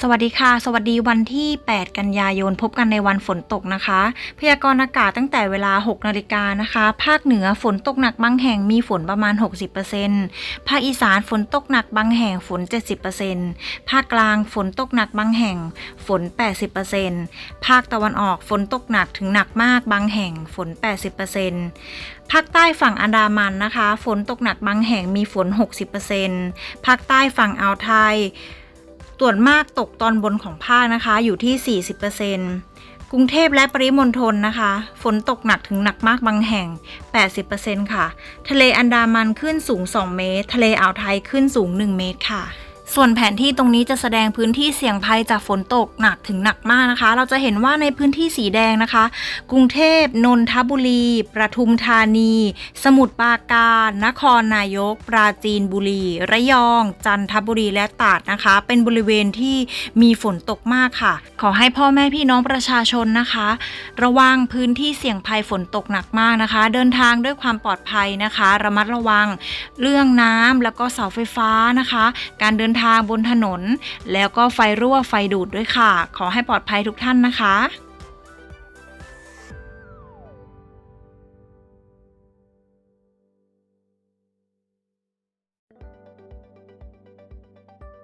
สวัสดีค่ะ สวัสดีวันที่ 8 กันยายน พบกันในวันฝนตกนะคะ พยากรณ์อากาศตั้งแต่เวลา 6 นาฬิกานะคะ ภาคเหนือฝนตกหนักบางแห่งมีฝนประมาณ 60%ภาคอีสานฝนตกหนักบางแห่งฝน 70%ภาคกลางฝนตกหนักบางแห่งฝน 80%ภาคตะวันออกฝนตกหนักถึงหนักมากบางแห่งฝน 80%ภาคใต้ฝั่งอันดามันนะคะ ฝนตกหนักบางแห่งมีฝน 60%ภาคใต้ฝั่งอ่าวไทย ส่วนมากตกตอนบนของภาคนะคะอยู่ที่ 40%กรุงเทพและปริมณฑลนะคะ ฝนตกหนักถึงหนักมากบางแห่ง 80%ค่ะ ทะเลอันดามันขึ้นสูง 2 เมตร ทะเลอ่าวไทยขึ้นสูง 1 เมตรค่ะ ส่วนแผนที่ตรงนี้จะแสดงพื้นที่เสี่ยงภัยจากฝนตกหนักถึงหนักมากนะคะ เราจะเห็นว่าในพื้นที่สีแดงนะคะ กรุงเทพ นนทบุรี ประทุมธานี สมุทรปราการ นครนายก ปราจีนบุรี ระยอง จันทบุรีและตราดนะคะ เป็นบริเวณที่มีฝนตกมากค่ะ ขอให้พ่อแม่พี่น้องประชาชนนะคะ ระวังพื้นที่เสี่ยงภัยฝนตกหนักมากนะคะ เดินทางด้วยความปลอดภัยนะคะ ระมัดระวังเรื่องน้ำแล้วก็เสาไฟฟ้านะคะ การเดินทางทางบนถนน แล้วก็ไฟรั่วไฟดูดด้วยค่ะ ขอให้ปลอดภัยทุกท่านนะคะ